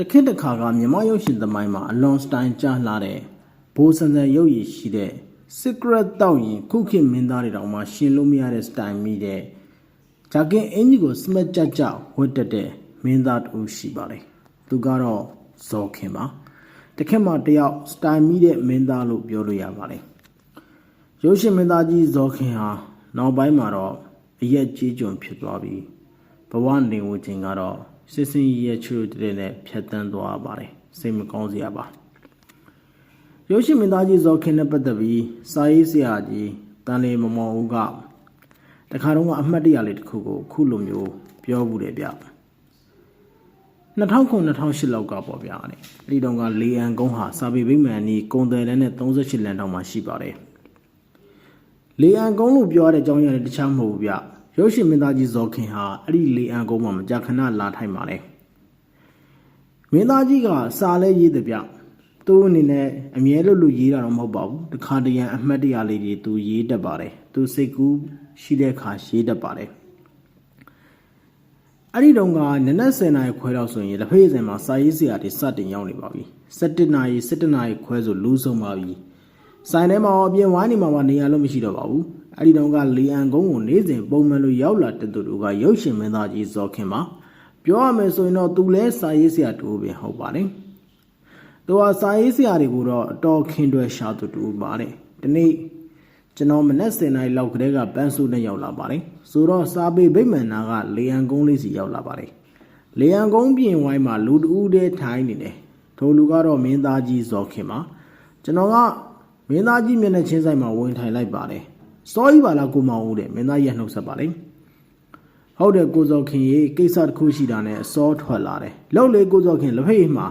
တခေတ်တစ်ခါကမြန်မာရုပ်ရှင်သမိုင်းမှာအလွန်စတိုင်ကြားလာတဲ့ဘိုးစံစံရုပ်ရည်ရှိတဲ့ secret တောက်ရင်ခုခေတ်မင်းသားတွေတောင်မှရှင်လို့မရတဲ့စတိုင်မိတဲ့ဂျာကင်အင်ကြီးကိုစမတ်ကြကြဝတ်တက်တဲ့မင်းသားတူရှိပါတယ်သူကတော့ဇော်ခင်ပါတခေတ်မှာတယောက်စတိုင်မိတဲ့မင်းသားလို့ပြောလို့ရပါတယ်ရုပ်ရှင်မင်းသားကြီးဇော်ခင်ဟာနောက်ပိုင်းမှာတော့အရက်ကြီးကျွန်ဖြစ်သွားပြီးဘဝနေဝင်ခြင်းကတော့ စစ်စင်ရဲချွတ်တဲ့နဲ့ဖြတ်တန်းသွားပါတယ်စိတ်မကောင်းစရာပါရုပ်ရှင်မင်းသားကြီးဇော်ခင်နဲ့ပတ်သက်ပြီးစာရေးဆရာကြီးတန်လေမမောင်ဦးကတခါတော့အမှတ်တရလေးတစ်ခုကိုခုလိုမျိုးပြောဘူးတယ်ဗျ2009-2008လောက်ကပေါ့ဗျာတဲ့အဲ့ဒီတုန်းကလေအန်ကုန်းဟာစာပေဗိမာန်နီးကုံတယ်လန်းနဲ့38လမ်းတောင်မှရှိပါတယ်လေအန်ကုန်းလို့ပြောရတဲ့အကြောင်းရင်းလည်းတခြားမဟုတ်ဘူးဗျ ရုပ်ရှင်မင်းသားကြီးဇော်ခင်ဟာအဲ့ဒီလေအန်ကုန်းမှာမကြာခဏလာထိုင်ပါလေမင်းသားကြီးကစာလဲရေးတယ်ဗျသူ့အနေနဲ့အမြဲလို့လို့ရေးတာတော့မဟုတ်ပါဘူးတခါတရံအမှတ်တရလေးတွေသူရေးတတ်ပါတယ်သူစိတ်ကူးရှိတဲ့အခါရေးတတ်ပါတယ်အဲ့ဒီတုန်းကနနက်10နာရီခွဲတော့ဆိုရင်လက်ဖေးစင်မှာစာရေးဆရာတွေစတင်ရောက်နေပါပြီ17နာရီ17နာရီခွဲဆိုလူးဆုံးပါပြီဆိုင်ထဲမှာအပြင်ဝိုင်းနေမှာမနေရလို့မရှိတော့ပါဘူး အဲ့ဒီတုန်းကလီအန်ကုန်းကိုနေ့စဉ်ပုံမှန်လိုရောက်လာတဲ့သူတို့ကရုပ်ရှင်မင်းသားကြီးဇော်ခင်ပါပြောရမယ်ဆိုရင်တော့သူလဲစာရေးဆရာတူပဲဟုတ်ပါတယ်သူကစာရေးဆရာတွေကိုတော့အတော်ခင်တွယ်ရှာသူတူပါတယ်ဒီနေ့ကျွန်တော်မနက်7:00နာရီလောက်ကတည်းကပန်းစုနဲ့ရောက်လာပါတယ်ဆိုတော့စာပေဗိမာန်နာကလေယံကုန်းလေးစီရောက်လာပါတယ်လေယံကုန်းပြင်ဝိုင်းမှာလူတဦးတည်းထိုင်နေတယ်ထိုလူကတော့မင်းသားကြီးဇော်ခင်ပါကျွန်တော်ကမင်းသားကြီးမျက်နှာချင်းဆိုင်မှာဝင်ထိုင်လိုက်ပါတယ် စောကြီးပါလားကိုမောင်ဦးတဲ့မင်းသားကြီးကနှုတ်ဆက်ပါလေဟုတ်တယ်ကိုဇော်ခင်ရေကိစ္စတစ်ခုရှိတာနဲ့အစောထွက်လာတယ်လောက်လေကိုဇော်ခင်လက်ဖေးမှာ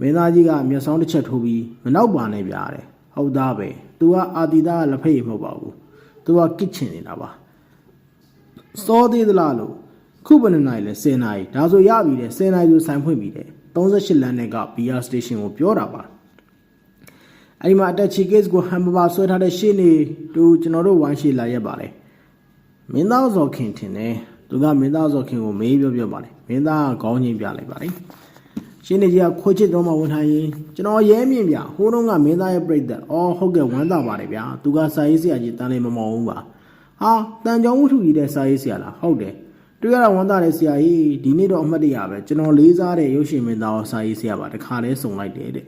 မင်းသားကြီးကမျက်စောင်းတစ်ချက်ထိုးပြီးမနောက်ပါနဲ့ဗျာတဲ့ဟုတ်သားပဲ तू ကအာတီသားကလက်ဖေးမဟုတ်ပါဘူး तू ကကစ်ချင်နေတာပါစောသေးသလားလို့ခုဘယ်နှစ်နိုင်လဲ10နိုင်ဒါဆိုရပြီတဲ့10နိုင်ဆိုဆိုင်ဖွင့်ပြီတဲ့38လမ်းနဲ့က BR station ကိုပြောတာပါ အဲ့ဒီမှာ attached case ကိုဟမ်ဘာဆွဲထားတဲ့ရှင်းနေတူကျွန်တော်တို့ဝိုင်းရှိလာရက်ပါတယ်မင်းသားဇော်ခင်ထင်တယ်သူကမင်းသားဇော်ခင်ကိုမေးပြောပြောပါတယ်မင်းသားကခေါင်းချင်းပြလိုက်ပါတယ်ရှင်းနေကြီးကခွေချစ်တော့မှဝန်ထိုင်ရင်ကျွန်တော်ရဲမြင့်ပြဟိုးတော့ကမင်းသားရဲ့ပြိတ္တအော်ဟုတ်ကဲ့ဝမ်းသာပါတယ်ဗျာသူကစာရေးဆရာကြီးတန်လေးမမောင်ဘူးပါဟာတန်ကြောင်ဝတ္ထုကြီးတဲ့စာရေးဆရာလားဟုတ်တယ်တွေ့ရတာဝန်သားတဲ့ဆရာကြီးဒီနေ့တော့အမှတ်တရပဲကျွန်တော်လေးစားတဲ့ရုပ်ရှင်မင်းသားကိုစာရေးဆရာပါတခါလဲစုံလိုက်တယ်တဲ့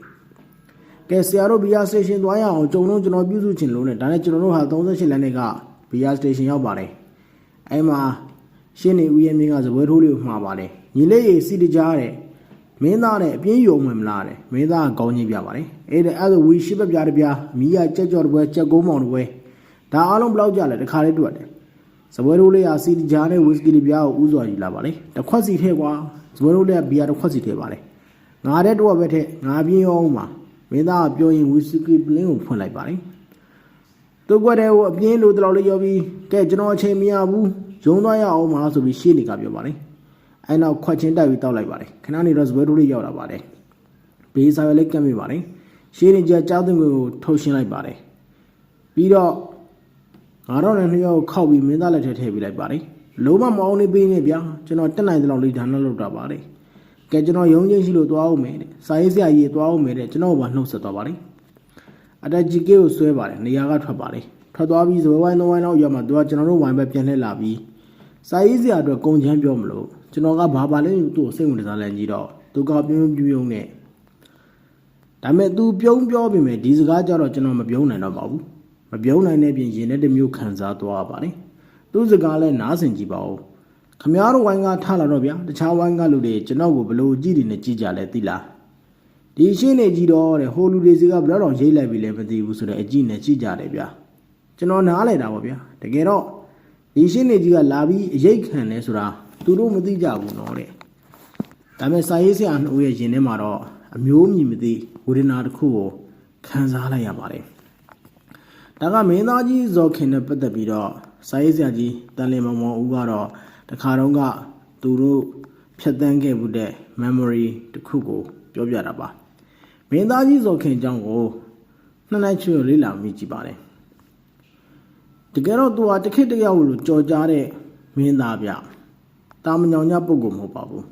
ကဲဆရာတို့ဘီယာစတေရှင်သွားရအောင်ကြုံလုံးကျွန်တော်ပြုစုချင်လို့နဲ့ဒါနဲ့ကျွန်တော်တို့ဟာ38လမ်းတွေကဘီယာစတေရှင်ရောက်ပါတယ်အဲမှာရှင်းနေဦးရဲ့မင်းကဇပွဲထိုးလေးကိုမှားပါတယ်ညီလေးရေစီတကြားတဲ့မင်းသားနဲ့အပြင်းယုံဝင်မလားတဲ့မင်းသားကကောင်းကြီးပြပါတယ်အဲ့ဒါအဲ့ဒါဝီရှိပပြားတပြားမီးရကြက်ကြော်တပွဲကြက်ကုန်းမောင်တပွဲဒါအားလုံးဘယ်လောက်ကြလဲတခါလေးတွေ့တယ်ဇပွဲထိုးလေးကစီတကြားနဲ့ဝီစကီတပြားကိုဥစွာယူလာပါလေတစ်ခွက်စီထဲကွာဇပွဲထိုးလေးကဘီယာတစ်ခွက်စီထဲပါလေငါတဲ့တော့ပဲထဲငါပြင်းအောင်ပါ မင်းသားကပြောရင်ဝီစကီပလင်းကိုဖွင့်လိုက်ပါလေသူကွက်တဲ့ကိုအပြင်းလိုတလောက်လေးရောပြီးကဲကျွန်တော်အချိန်မရဘူးရုံသွားရအောင်မလားဆိုပြီးရှေ့နေကပြောပါလေအဲနောက်ခွက်ချင်းတက်ပြီးတောက်လိုက်ပါတယ်ခဏနေတော့စပွဲထိုးလေးရောက်လာပါတယ်ဘေးစာရွက်လေးကပ်မိပါတယ်ရှေ့နေကျကြောက်တဲ့ငွေကိုထုတ်ရှင်းလိုက်ပါတယ်ပြီးတော့ငါတော့လည်းနှစ်ယောက်ခောက်ပြီးမင်းသားလက်ထဲထည့်ပေးလိုက်ပါတယ်လုံးဝမအောင်နေပေးနေဗျာကျွန်တော်တက်နိုင်တဲ့လောက်လေးဒါနဲ့လုပ်တာပါတယ် ကဲကျွန်တော်ယုံကြည်ရှိလို့သွားအောင်မယ်တဲ့စာရေးဆရာကြီးသွားအောင်မယ်တဲ့ကျွန်တော်ဘာနှုတ်ဆက်သွားပါတယ်အတက်ကြီးကေကိုဆွဲပါတယ်နေရာကထွက်ပါတယ်ထွက်သွားပြီးဇပွဲဝိုင်းသုံးဝိုင်းလောက်ရောက်မှသူကကျွန်တော်တို့ဝိုင်းပဲပြန်လှည့်လာပြီးစာရေးဆရာအတွက်ကုံချမ်းပြောမလို့ကျွန်တော်ကဘာပါလဲသူ့ကိုစိတ်ဝင်စားလဲကြီးတော့သူကပြုံးပြုံးနဲ့ဒါပေမဲ့ तू ပြုံးပြောပြီမဲ့ဒီစကားကြတော့ကျွန်တော်မပြုံးနိုင်တော့ပါဘူးမပြုံးနိုင်တဲ့ပြင်ရင်တဲ့တစ်မျိုးခံစားသွားပါတယ်သူ့စကားလဲနားဆင်ကြည့်ပါဦး ခမားတို့ဝိုင်းကထားလာတော့ဗျာတခြားဝိုင်းကလူတွေကျွန်တော်ကိုဘလို့ကြည့်နေနဲ့ကြည့်ကြလဲသိလားဒီရှင်းနေကြည့်တော့တဲ့ဟိုလူတွေစီကဘယ်တော့ရိတ်လိုက်ပြီလဲမသိဘူးဆိုတော့အကြည့်နဲ့ကြည့်ကြတယ်ဗျာကျွန်တော်နားလဲတာပါဗျာတကယ်တော့ဒီရှင်းနေကြီးကလာပြီးအရေးခံလဲဆိုတာသူတို့မသိကြဘူးနော်တဲ့ဒါပေမဲ့စာရေးဆရာနှုတ်ရဲ့ရင်ထဲမှာတော့အမျိုးမြည်မသိဝေဒနာတစ်ခုကိုခံစားလိုက်ရပါတယ်ဒါကမင်းသားကြီးဇော်ခင်နဲ့ပတ်သက်ပြီးတော့စာရေးဆရာကြီးတန်လင်မောင်မောင်ဦးကတော့ တခါတော့ကသူတို့ဖြတ်တန်းခဲ့မှုတဲ့ memory တစ်ခုကိုပြောပြတာပါမင်းသားကြီးဇော်ခင်အကြောင်းကိုနှစ်နိုင်ချွေလေးလာမိကြည့်ပါတယ်တကယ်တော့သူဟာတစ်ခေတ်တယောက်လို့ကြော်ကြားတဲ့မင်းသားဗျတာမညောင်ညပုဂ္ဂိုလ်မဟုတ်ပါဘူး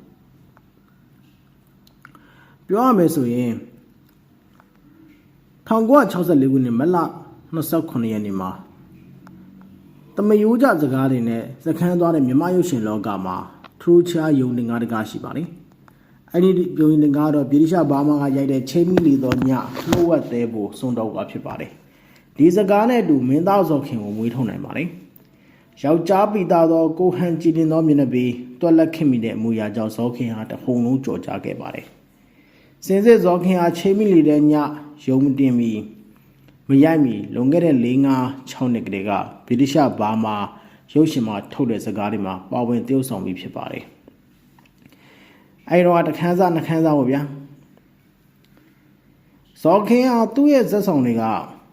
ပြောရမယ်ဆိုရင်1964ခုနှစ်မတ်လ29ရက်နေ့မှာ တမယိုးကြစကားတွေနဲ့စခန်းသွားတဲ့မြမရုပ်ရှင်လောကမှာထရူချာယုံတင်ကားတကားရှိပါတယ်။အဲ့ဒီယုံတင်ကားတော့ဗြိတိရှဘာမာကရိုက်တဲ့ချိန်မီလီတော်ညနှုတ်ဝက်သေးဖို့စွန့်တော့ကဖြစ်ပါတယ်။ဒီစကားနဲ့အတူမင်းသားဇော်ခင်ကိုမွေးထုတ်နိုင်ပါတယ်။ယောက်ျားပိသားသောကိုဟန်ကြည်တင်သောမျက်နှာပေတွက်လက်ခင်မိတဲ့အမူအရာကြောင့်ဇော်ခင်ဟာတဟုန်လုံးကြော်ကြားခဲ့ပါတယ်။စင်စစ်ဇော်ခင်ဟာချိန်မီလီတဲ့ညယုံမတင်ပြီးမ ရိုက်မီလွန်ခဲ့တဲ့၄၅6နှစ်ကလေးကဗြိတိရှဘာမာရုပ်ရှင်မှာထုတ်တဲ့စကားတွေမှာပါဝင်သရုပ်ဆောင်ပြီးဖြစ်ပါတယ်။အဲဒီတော့တခန်းစားနှခန်းစားပေါ့ဗျာ။ဇော်ခင်ဟာသူ့ရဲ့ဇက်ဆောင်တွေက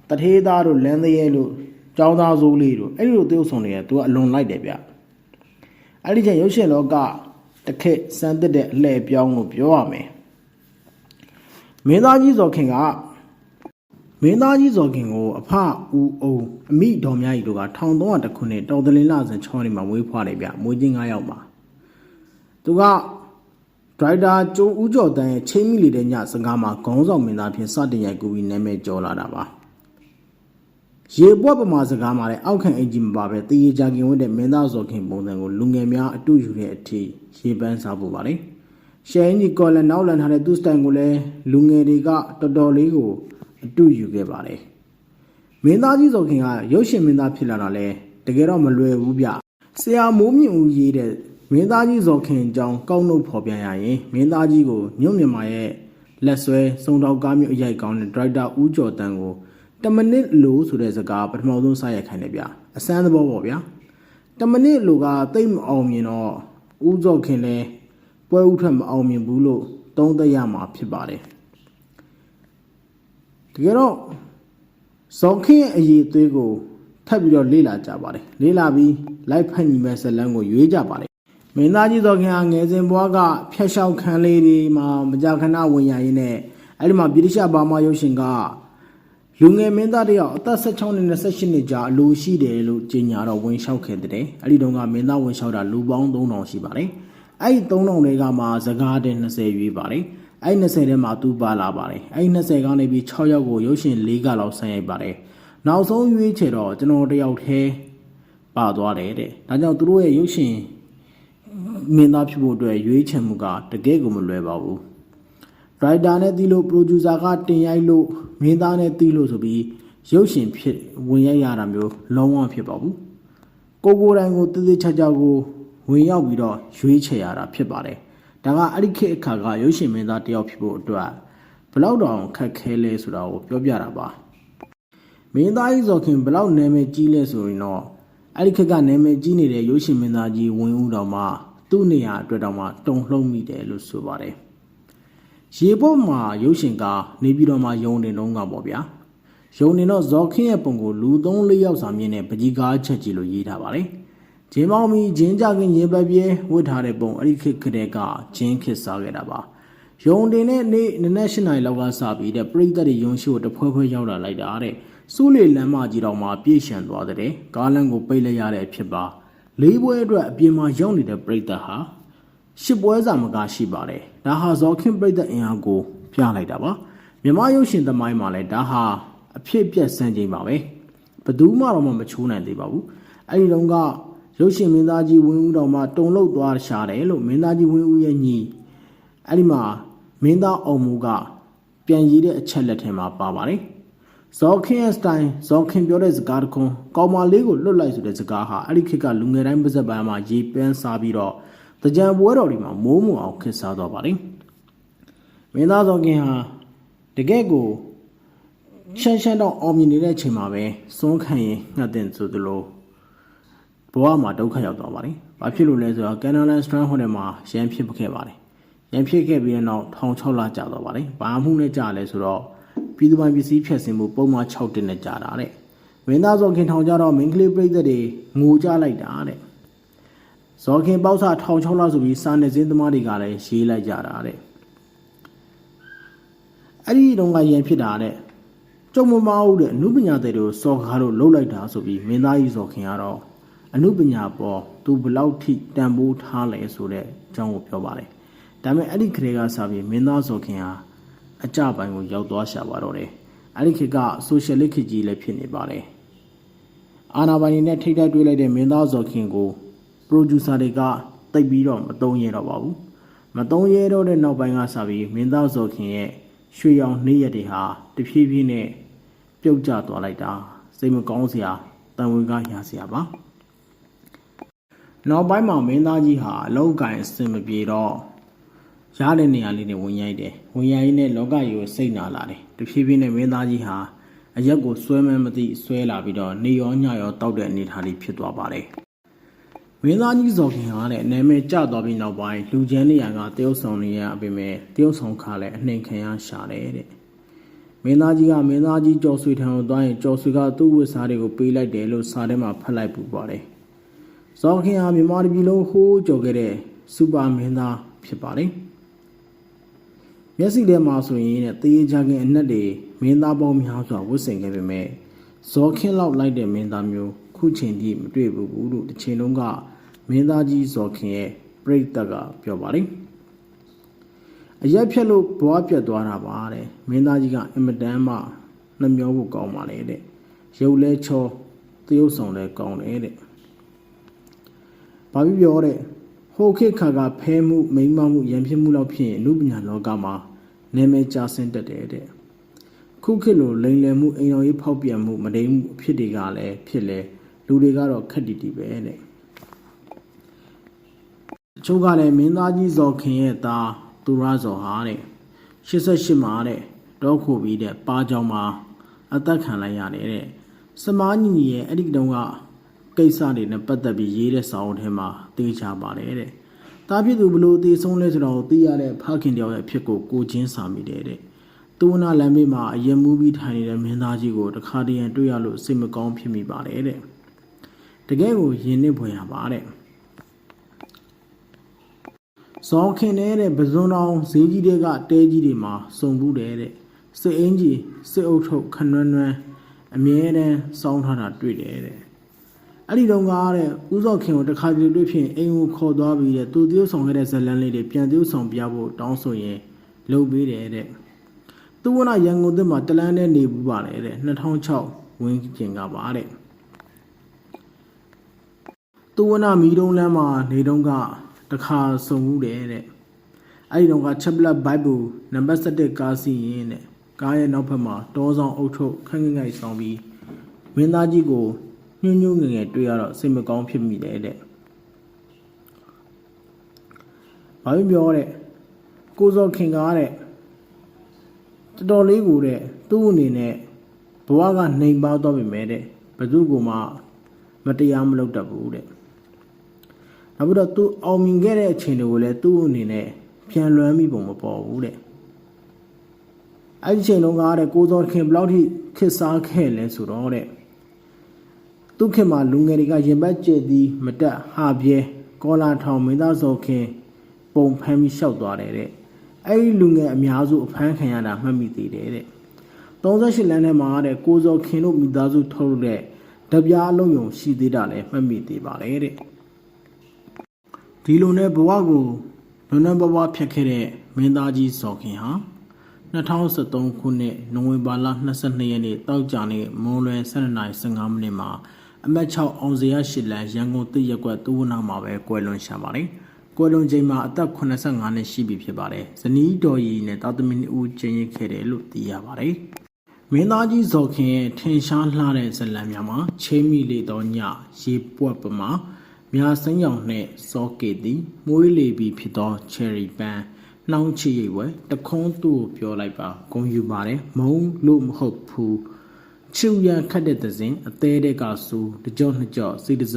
တထေးသားတို့လမ်းသေးရဲလို့ចောင်းသားစိုးလေးတို့အဲ့ဒီလိုသရုပ်ဆောင်တွေကသူကအလွန်လိုက်တယ်ဗျ။အဲ့ဒီချိန်ရုပ်ရှင်လောကတစ်ခက်စမ်းသစ်တဲ့အလှည့်ပြောင်းလို့ပြောရမယ်။မင်းသားကြီးဇော်ခင်က မင်းသားကြီးဇော်ခင်ကိုအဖဦးအောင်အမိတော်မြတ်ကြီးတို့က1300ခုနှစ်တော်တလင်းလဆန်6နှစ်မှာမွေးဖွားတယ်ဗျမွေးချင်း9ယောက်ပါသူကဒရိုက်တာကျိုးဦးကျော်တန်းရဲ့ချင်းမိလီတဲ့ညစကားမှာခေါင်းဆောင်မင်းသားဖြင့်စတင်ရိုက်ကူပြီးနာမည်ကျော်လာတာပါရေပွက်ပမာစကားမှာလည်းအောက်ခံအင်ဂျင်မပါပဲတည်ရကြခင်ဝတ်တဲ့မင်းသားဇော်ခင်ပုံစံကိုလူငယ်များအတူယူတဲ့အထိရေပန်းစားဖို့ပါလေရှယ်အင်ဂျီကော်လန်နောက်လန်ထားတဲ့သူ့စတိုင်ကိုလည်းလူငယ်တွေကတော်တော်လေးကို အတူယူခဲ့ပါတယ်။မင်းသားကြီးဇော်ခင်ကရုပ်ရှင်မင်းသားဖြစ်လာတာလဲတကယ်တော့မလွယ်ဘူးဗျ။ဆရာမိုးမြင့်ဦးရေးတဲ့မင်းသားကြီးဇော်ခင်အကြောင်းကောက်နှုတ်ဖော်ပြရရင်မင်းသားကြီးကိုညွန့်မြန်မာရဲ့လက်ဆွဲစုံတော်ကားမျိုးအရိုက်ကောင်းတဲ့ဒရိုက်တာဦးကျော်တန်းကိုတမနစ်လိုဆိုတဲ့စကားပထမဆုံးစရိုက်ခိုင်းတယ်ဗျ။အစမ်းသဘောပေါ့ဗျာ။တမနစ်လိုကတိတ်မအောင်မြင်တော့ဦးဇော်ခင်လဲပွဲဥထွက်မအောင်မြင်ဘူးလို့သုံးသပ်ရမှာဖြစ်ပါတယ်။ တကယ်တော့ဇော်ခင်ရဲ့အရေးအသွေးကိုထပ်ပြီးတော့လေ့လာကြပါတယ်လေ့လာပြီးလိုက်ဖက်ညီမဲ့ဇလန်းကိုရွေးကြပါတယ်မင်းသားကြီးဇော်ခင်ဟာငယ်စဉ်ဘွားကဖျက်လျှောက်ခံလေးတွေမှာမကြာခဏဝင်ရရင်းနဲ့အဲ့ဒီမှာဗြိတိရှဘာမာရုပ်ရှင်ကလူငယ်မင်းသားတယောက်အသက်16နှစ်နဲ့18နှစ်ကြာအလိုရှိတယ်လို့ကြေညာတော့ဝင်လျှောက်ခဲ့တဲ့အဲ့ဒီတုန်းကမင်းသားဝင်လျှောက်တာလူပေါင်း3000ရှိပါတယ်အဲ့ဒီ3000တွေကမှစကားတဲ့20ရွေးပါတယ် အဲ့20ထဲမှာသူပါလာပါတယ်အဲ့20ကနေပြီး6ယောက်ကိုရုပ်ရှင်၄ကလောက်ဆန်းရိုက်ပါတယ်နောက်ဆုံးရွေးချယ်တော့ကျွန်တော်တယောက်တည်းပါသွားတယ်တဲ့ဒါကြောင့်သူတို့ရဲ့ရုပ်ရှင်မင်းသားဖြစ်ဖို့အတွက်ရွေးချယ်မှုကတကယ်ကိုမလွယ်ပါဘူးရိုက်တာနဲ့တီးလို့ပရိုဂျူဆာကတင်ရိုက်လို့မင်းသားနဲ့တီးလို့ဆိုပြီးရုပ်ရှင်ဖြစ်ဝင်ရိုက်ရတာမျိုးလုံးဝဖြစ်ပါဘူးကိုကိုတိုင်ကိုတည်တည်ချာချာကိုဝင်ရောက်ပြီးတော့ရွေးချယ်ရတာဖြစ်ပါတယ် ဒါကအဲ့ဒီခေတ်အခါကရုပ်ရှင်မင်းသားတယောက်ဖြစ်ဖို့အတွက်ဘလောက်တောင်ခက်ခဲလဲဆိုတာကိုပြောပြတာပါမင်းသားကြီးဇော်ခင်ဘလောက်နာမည်ကြီးလဲဆိုရင်တော့အဲ့ဒီခေတ်ကနာမည်ကြီးနေတဲ့ရုပ်ရှင်မင်းသားကြီးဝင်းဦးတော်မှသူ့နေရာအတွက်တောင်မှတုံလှုံမိတယ်လို့ဆိုပါတယ်ရေပေါ်မှာရုပ်ရှင်ကနေပြီးတော့မှယုံတင်တော့ကပေါ့ဗျာယုံနေတော့ဇော်ခင်ရဲ့ပုံကိုလူ၃၄ယောက်စာမြင်တဲ့ပကြီးကားချက်ကြီးလို့ရေးထားပါတယ် ဂျင်းမောင်မီဂျင်းကြခင်ရေပပြဲဝတ်ထားတဲ့ပုံအဲ့ဒီခေတ်ကလေးကဂျင်းခစ်စားခဲ့တာပါယုံတင်တဲ့နေ့နနက်၈နာရီလောက်ကစပြီးတဲ့ပြိတ္တတွေယုံရှိကိုတဖွဲဖွဲရောက်လာလိုက်တာတဲ့စူးလေလမ်းမကြီးတော်မှာပြည့်ရှံသွားတဲ့ကားလမ်းကိုပိတ်လိုက်ရတဲ့ဖြစ်ပါလေးပွဲအတွက်အပြင်မှာရောက်နေတဲ့ပြိတ္တဟာရှစ်ပွဲစာမကရှိပါတယ်ဒါဟာဇော်ခင်ပြိတ္တအင်အားကိုပြလိုက်တာပါမြမရုပ်ရှင်သမိုင်းမှာလည်းဒါဟာအဖြစ်ပြက်စမ်းချိန်ပါပဲဘယ်သူမှတော့မချိုးနိုင်သေးပါဘူးအဲ့ဒီတော့က ရုပ်ရှင်မင်းသားကြီးဝင်းဦးတော်မှတုံလုတ်သွားရှာတယ်လို့မင်းသားကြီးဝင်းဦးရဲ့ညီအဲ့ဒီမှာမင်းသားအောင်မူကပြန်ရည်တဲ့အချက်လက်ထဲမှာပါပါတယ်ဇော်ခင်ရဲ့စတိုင်ဇော်ခင်ပြောတဲ့စကားတခွန်းကောင်မလေးကိုလွတ်လိုက်ဆိုတဲ့စကားဟာအဲ့ဒီခေတ်ကလူငယ်တိုင်းပါဇက်ပန်းမှာရေပန်းစားပြီးတော့တကြံပွဲတော်တွေမှာမိုးမွအောင်ခစ်စားသွားပါတယ်မင်းသားဇော်ခင်ဟာတကယ့်ကိုရှမ်းရှမ်းတော့အောင်မြင်နေတဲ့အချိန်မှာပဲစွန်းခံရင်ငှက်တဲ့ဆိုသလို ဘဝမှာဒုက္ခရောက်သွားပါတယ်။ဘာဖြစ်လို့လဲဆိုတော့ Canalan Strand Hotel မှာရန်ဖြစ်ခဲ့ပါတယ်။ရန်ဖြစ်ခဲ့ပြီးတဲ့နောက်16လကြာသွားပါတယ်။ဘာမှုနဲ့ကြာလဲဆိုတော့ပြည်သူပိုင်ပစ္စည်းဖြတ်စင်မှုပုံမှန်6တင်နဲ့ကြာတာတဲ့။မင်းသားဇော်ခင်ထောင်ကြတော့မင်းကလေးပြိသက်တွေငိုကြလိုက်တာတဲ့။ဇော်ခင်ပေါ့စာထောင်6လဆိုပြီးစာနယ်ဇင်းသမားတွေကလည်းရေးလိုက်ကြတာတဲ့။အဲ့ဒီတုန်းကရန်ဖြစ်တာတဲ့။ကျုံမမအောင်တဲ့အနုပညာတွေကိုစော်ကားလို့လှုပ်လိုက်တာဆိုပြီးမင်းသားကြီးဇော်ခင်ကတော့ အမှုပညာပေါ်သူဘလောက်ထိတန်ဖိုးထားလဲဆိုတဲ့အကြောင်းကိုပြောပါတယ်။ဒါပေမဲ့အဲ့ဒီခရေကစပြီးမင်းသားဇော်ခင်ဟာအကြပိုင်းကိုရောက်သွားရှာပါတော့တယ်အဲ့ဒီခေတ်ကဆိုရှယ်လစ်ခေတ်ကြီးလည်းဖြစ်နေပါတယ်အာနာပိုင်တွေနဲ့ထိတ်တိုက်တွေ့လိုက်တဲ့မင်းသားဇော်ခင်ကိုပရိုဂျူဆာတွေကတိတ်ပြီးတော့မတုံးရတော့ပါဘူးမတုံးရတော့တဲ့နောက်ပိုင်းကစပြီးမင်းသားဇော်ခင်ရဲ့ရွှေရောင်နှေးရက်တွေဟာတဖြည်းဖြည်းနဲ့ပြုတ်ကျသွားလိုက်တာစိတ်မကောင်းစရာတန်ဝင်ကားရစရာပါ နောက်ပိုင်းမှာမင်းသားကြီးဟာအလောက်ကန်အဆင်မပြေတော့ရတဲ့နေရာလေးတွေဝင်ရိုက်တယ်ဝင်ရိုက်နဲ့လောကကြီးကိုစိတ်နာလာတယ်တဖြည်းဖြည်းနဲ့မင်းသားကြီးဟာအရက်ကိုဆွဲမဲမသိဆွဲလာပြီးတော့နေရောညရောတောက်တဲ့အနေအထားလေးဖြစ်သွားပါတယ်မင်းသားကြီးဇော်ခင်ဟာတဲ့နာမည်ကျသွားပြီးနောက်ပိုင်းလူချမ်းနေရာကတရုတ်ဆောင်နေရအပြင်မဲ့တရုတ်ဆောင်ခါလည်းအနှိမ်ခံရရှာတယ်တဲ့မင်းသားကြီးကမင်းသားကြီးကြော်ဆွေထံကိုသွားရင်ကြော်ဆွေကသူ့ဝတ်စားတွေကိုပေးလိုက်တယ်လို့စာထဲမှာဖတ်လိုက်ပူပါတယ် ဇော်ခင်ဟာမြန်မာပြည်လုံးဟိုးကြော်ခဲ့တဲ့စူပါမင်းသားဖြစ်ပါတယ်မျက်စိထဲမှာဆိုရင်တဲ့တေးကြခင်အနက်တွေမင်းသားပေါင်းများစွာဝတ်ဆင်ခဲ့ပေမဲ့ဇော်ခင်လောက်လိုက်တဲ့မင်းသားမျိုးခုချိန်ထိမတွေ့ဘူးလို့တစ်ချိန်လုံးကမင်းသားကြီးဇော်ခင်ရဲ့ပြိတ္တကပြောပါတယ်အရက်ဖြက်လို့ဘွားပြတ်သွားတာပါတဲ့မင်းသားကြီးကအင်မတန်မှနှမျောဖို့ကောင်းပါလေတဲ့ရုပ်လဲချောတရုပ်ဆောင်လဲကောင်းတယ်တဲ့ ဘာဖြစ်ပြောတဲ့ဟိုခေတ်ခါကဖဲမှုမိမ့်မမှုရံဖြစ်မှုလောက်ဖြစ်ရင်အမှုပညာလောကမှာနာမည်ကျဆင်းတတ်တယ်တဲ့ခုခေတ်လိုလိန်လည်မှုအိမ်တော်ရေးဖောက်ပြန်မှုမတိမ်မှုအဖြစ်တွေကလည်းဖြစ်လဲလူတွေကတော့ခက်တီတီပဲတဲ့တချို့ကလည်းမင်းသားကြီးဇော်ခင်ရဲ့သားသူရဇော်ဟာတဲ့88မှာတဲ့တောခုပြီးတဲ့ပါကြောင်မှာအသက်ခံလိုက်ရတယ်တဲ့စမားညီညီရဲ့အဲ့ဒီတုန်းက ကိစ္စတွေနဲ့ပတ်သက်ပြီးရေးတဲ့စာအုပ်ထဲမှာသိချပါတယ်တဲ့တာဖြစ်သူဘလို့အသေးဆုံးလဲဆိုတော့သိရတဲ့ဖခင်တယောက်ရဲ့ဖြစ်ကိုကိုချင်းစာမိတယ်တဲ့သူဝနာလမ်းမေးမှာအရင်မူပြီးထိုင်နေတဲ့မင်းသားကြီးကိုတခါတည်းရန်တွေ့ရလို့စိတ်မကောင်းဖြစ်မိပါတယ်တဲ့တကယ်ကိုယဉ်နစ်ဖွယ်ရပါတဲ့ဇော်ခင်တဲ့ပဇွန်တော်ဈေးကြီးတွေကတဲကြီးတွေမှာစုံဘူးတယ်တဲ့စစ်အင်းကြီးစစ်အုပ်ထုပ်ခနွန်းနွန်းအမြဲတမ်းစောင်းထားတာတွေ့တယ်တဲ့ အဲ့ဒီတော့ကတဲ့ဦးစောခင်ကိုတခါတလေတွေ့ဖြင့်အိမ်ကိုခေါ်သွားပြီးတဲ့သူတရုပ်ဆောင်ခဲ့တဲ့ဇလန်းလေးတွေပြန်တရုပ်ဆောင်ပြဖို့တောင်းဆိုရင်လုပ်ပေးတယ်တဲ့သူဝနာရန်ကုန်သစ်မှာတလန်းနဲ့နေဘူးပါလေတဲ့2006ဝင်းကျင်ကပါတဲ့သူဝနာမီတုံးလမ်းမှာနေတုံးကတခါစုံမှုတယ်တဲ့အဲ့ဒီတော့ကချက်ပလက်ဘိုက်ဘူနံပါတ်7ကားစီရင်တဲ့ကားရဲ့နောက်ဘက်မှာတောဆောင်အုပ်ထုပ်ခန့်ခန့်ခိုင်ဆောင်ပြီးမင်းသားကြီးကို ညှို့ညှို့ငယ်ငယ်တွေ့ရတော့စိတ်မကောင်းဖြစ်မိတယ်တဲ့ဘာလို့ပြောတဲ့ကိုစောခင်ကားတဲ့တော်တော်လေးကိုတဲ့သူ့အနေနဲ့ဘဝကနှိမ်ပါတော့ပြီမဲ့တဲ့ဘသူကမှမတရားမလုပ်တတ်ဘူးတဲ့နောက်ပြီးတော့သူအောင်မြင်ခဲ့တဲ့အချိန်တွေကိုလည်းသူ့အနေနဲ့ပြန်လွှမ်းမိပုံမပေါ်ဘူးတဲ့အဲ့ဒီချိန်လုံးကတဲ့ကိုစောခင်ဘလောက်ထိခစ်စားခဲ့လဲဆိုတော့တဲ့ သူခင်မှာလူငယ်တွေကရင်ပတ်ကျက်သည်မတက်ဟာပြဲကောလာထောင်မင်းသားစောခင် ပုံဖမ်းပြီးလျှောက်သွားတယ်တဲ့အဲ့ဒီလူငယ်အများစုအဖမ်းခံရတာမှတ်မိသေးတယ်တဲ့38လမ်းထဲမှာတဲ့ကိုစောခင်တို့မိသားစုထုတ်လို့တဲ့တပြားလုံးယုံရှိသေးတာလည်းမှတ်မိသေးပါတယ်တဲ့ဒီလိုနဲ့ဘဝကိုလွန်လွန်ဘဝဖြတ်ခဲ့တဲ့မင်းသားကြီးစောခင်ဟာ2013ခုနှစ်နိုဝင်ဘာလ22ရက်နေ့တောက်ကြနေ့မွန်လွယ်12:15မိနစ်မှာ အမတ်6အောင်စရာရှိလန်ရန်ကုန်တစ်ရက်ကွက်သူဝနာမှာပဲကွယ်လွန်ရှာပါတယ်။ကွယ်လွန်ချိန်မှာအသက်85နှစ်ရှိပြီဖြစ်ပါတယ်။ဇနီးတော်ရီနဲ့တာသမီဦးကျင်းရခဲ့တယ်လို့သိရပါတယ်။မင်းသားကြီးဇော်ခင်ရဲ့ထင်ရှားလှတဲ့ဇလံများမှာချင်းမီလေတော်ညရေပွက်ပမာမြာစိမ်းရောင်နှင့်စောကေသည်မွေးလေပြီးဖြစ်သောချယ်ရီပန်းနှောင်းချီရိပ်ဝဲတခွန်းသူ့ကိုပြောလိုက်ပါဂုံယူပါတယ်မုံလို့မဟုတ်ဘူး ချူရန်ခတ်တဲ့သစဉ်အသေးတဲ့ကဆူတကြော့နှစ်ကြော့စိတ်တစ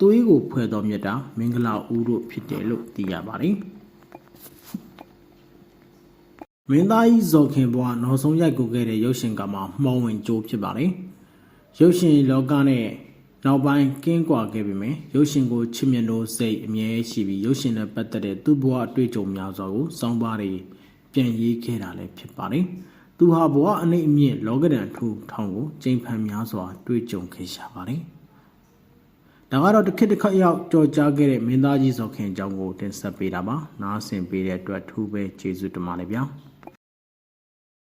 သွေးကိုဖွဲ့တော်မြတ်တာမင်္ဂလာဦးတို့ဖြစ်တယ်လို့သိရပါတယ်မင်းသားကြီးဇော်ခင်ဘွားနောက်ဆုံးရိုက်ကူခဲ့တဲ့ရုပ်ရှင်ကမှာမှောင်ဝင်ကြိုးဖြစ်ပါတယ်ရုပ်ရှင်လောကနဲ့နောက်ပိုင်းကင်းကွာခဲ့ပြီမယ်ရုပ်ရှင်ကိုချစ်မြတ်လို့စိတ်အမြဲရှိပြီးရုပ်ရှင်နဲ့ပတ်သက်တဲ့သူ့ဘဝအတွေ့အကြုံများစွာကိုစောင်းပါးတွေပြန်ရေးခဲ့တာလည်းဖြစ်ပါတယ်။ သူဟာဘဝအနှိမ့်အမြင့်လောကဒဏ်ထူထောင်ကိုကျိန်ဖန်များစွာတွေ့ကြုံခဲ့ရှာပါတယ်။ဒါကတော့တစ်ခေတ်တစ်ခါရောက်ကြော်ကြားခဲ့တဲ့မင်းသားကြီးစောခင်အကြောင်းကိုတင်ဆက်ပေးတာပါ။နားဆင်ပေးတဲ့အတွက်ထူးပဲကျေးဇူးတင်ပါတယ်ဗျာ။